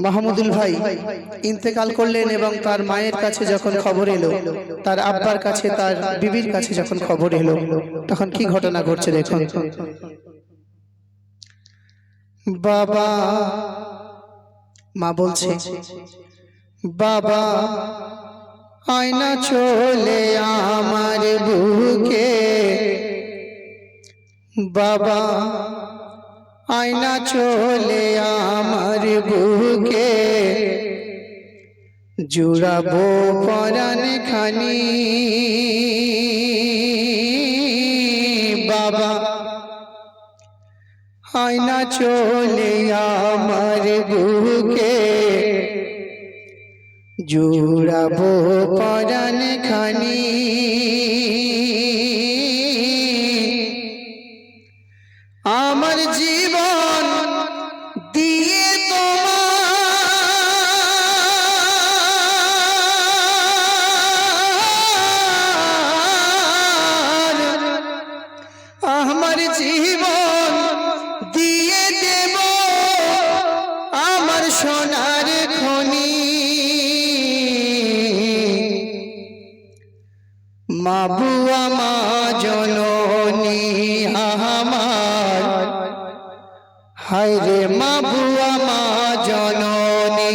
মাহমুদুল ভাই ইন্তেকাল করলেন এবং তার মায়ের কাছে যখন খবর এলো তার আব্বার কাছে তার বিবির কাছে যখন খবর এলো তখন কি ঘটনা ঘটছে? দেখুন। বাবা মা বলছে বাবা আয়না চলে আমার বুকে। বাবা আয়না চলে আমার বুকে। জুড়াবো পরাণ খানি। বাবা আয়না চলে আমার বুকে। জুড়াবো পরাণ খানি। মা বুয়া মা জননী আমার। হায় রে মা বুয়া মা জননী।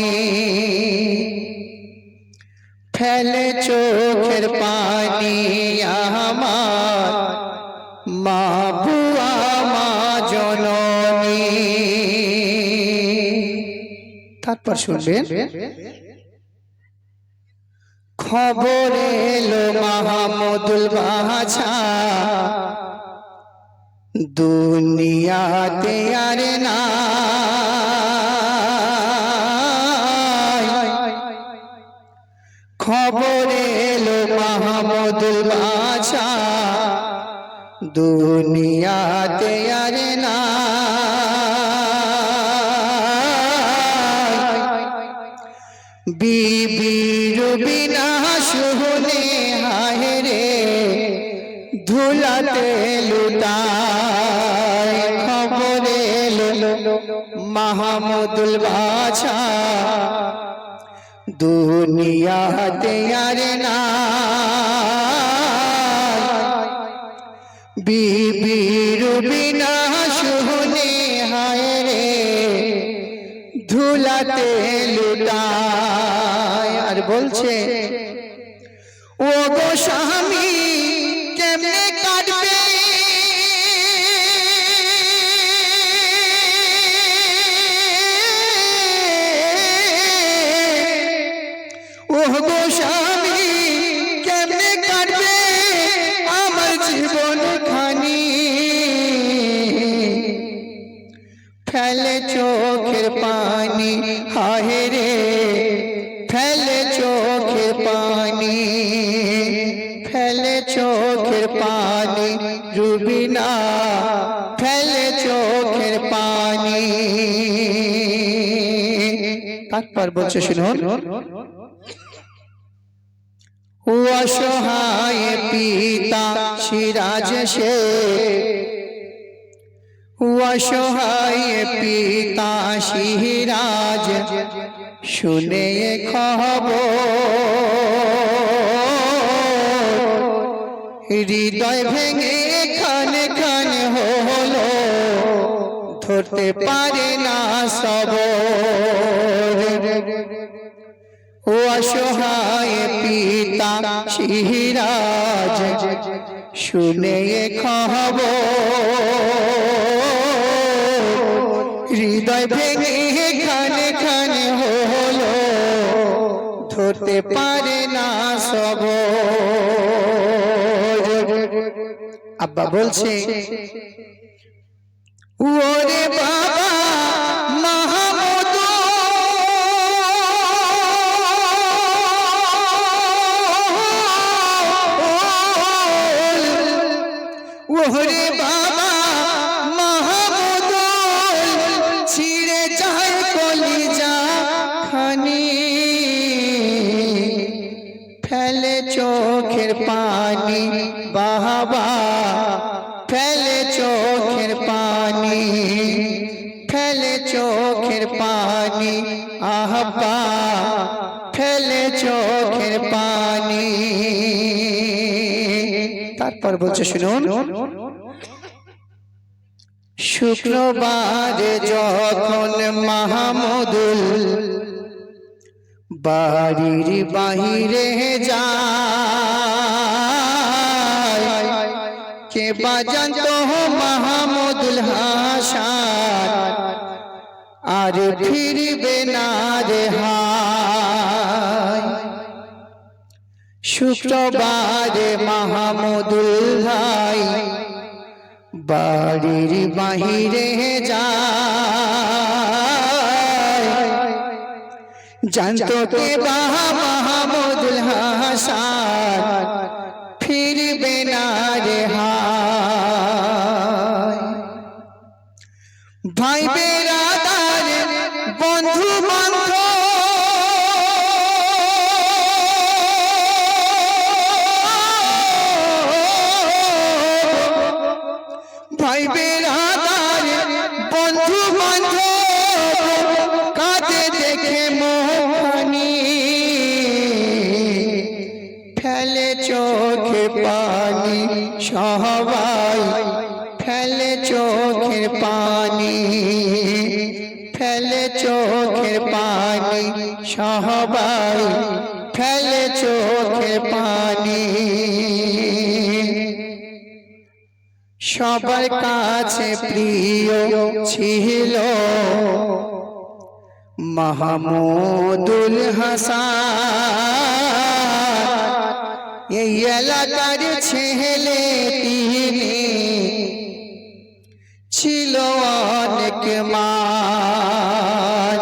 ফেলে চোখের পানি আমার। মা বুয়া মা জননী। তারপর শুনবেন খবর এলো মাহমুদুল বাছা দুনিয়াতে আর না খবর এলো মাহমুদুল বাছা দুনিয়াতে আর না বিবির বিনা ধুলাতে লুটায় খবর এলো মাহমুদুল বাছা দুনিয়াতে আর না বিবির বিনা শুনে হায় রে। ধুলাতে লুটায় আর বলছে ও গো স্বামী চোখের পানি, হায় রে, ফেলে চোখের পানি, ফেলে চোখের পানি রুবিনা ফেলে চোখের পানি। তারপর বলছে, শুনুন। অসহায় পিতা সিরাজ সে। অসহায় পিতা সিরাজ, শুনে খবর। হৃদয় ভেঙে খান খান হলো, ধরতে পারে না সব অসহায় পিতা সিরাজ, শুনে খবর। হৃদয় ভেঙে খানে খানে হলো, ধরতে পারে না সব। আব্বা বলছে, ওরে বাবা পানি আহ্বা ফেলে চোখের পানি। তারপর বলছে, শুনুন। শুক্রবার যখন মাহমুদুল বাড়ির বাহিরে যায়, কে বাজান তো মাহমুদুল হাসান আর ফিরবে না রে হায় শুক্রবারে মাহমুদুল বাড়ির বাহিরে যায়। জানতো কে বাহা মাহমুদুল হাসান? সবাই ফেলে চোখের পানি, ফেলে চোখের পানি সবাই ফেলে চোখের পানি। সবার কাছে প্রিয় ছিল মাহমুদুল হাসান। এই এলাকার ছেলে মান।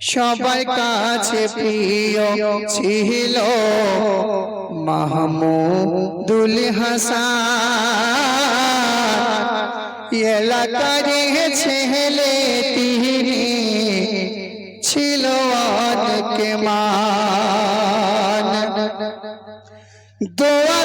সবার কাছে প্রিয় ছিল মাহমুদুল হাসান। এলাকার ছেলে তিনি ছিল অনেক মান। দোয়া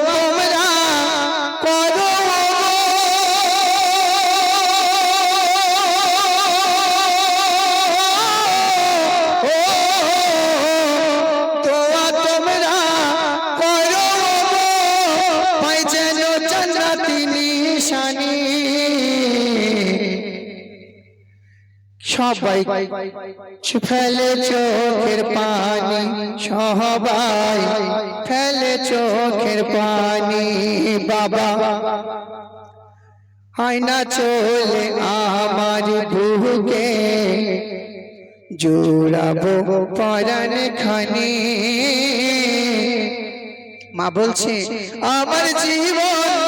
সবাই ফেলে চোখের পানি, সবাই ফেলে চোখের পানি, বাবা। আয়না চলে আমার বুকে, জোড়াবো পরাণ খানি। মা বলছে, আমার জীবন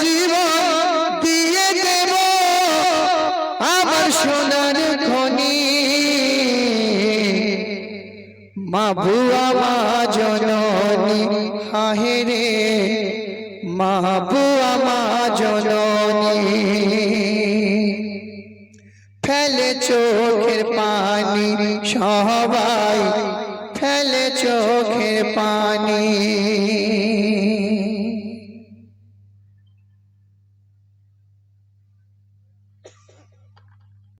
জীবন দিয়ে দেব আমার সোনার খনি। মা বুয়া মা জননী হাহেরে মা বুয়া মা জননী। ফেলে চোখের পানি, সবাই ফেলে চোখের পানি।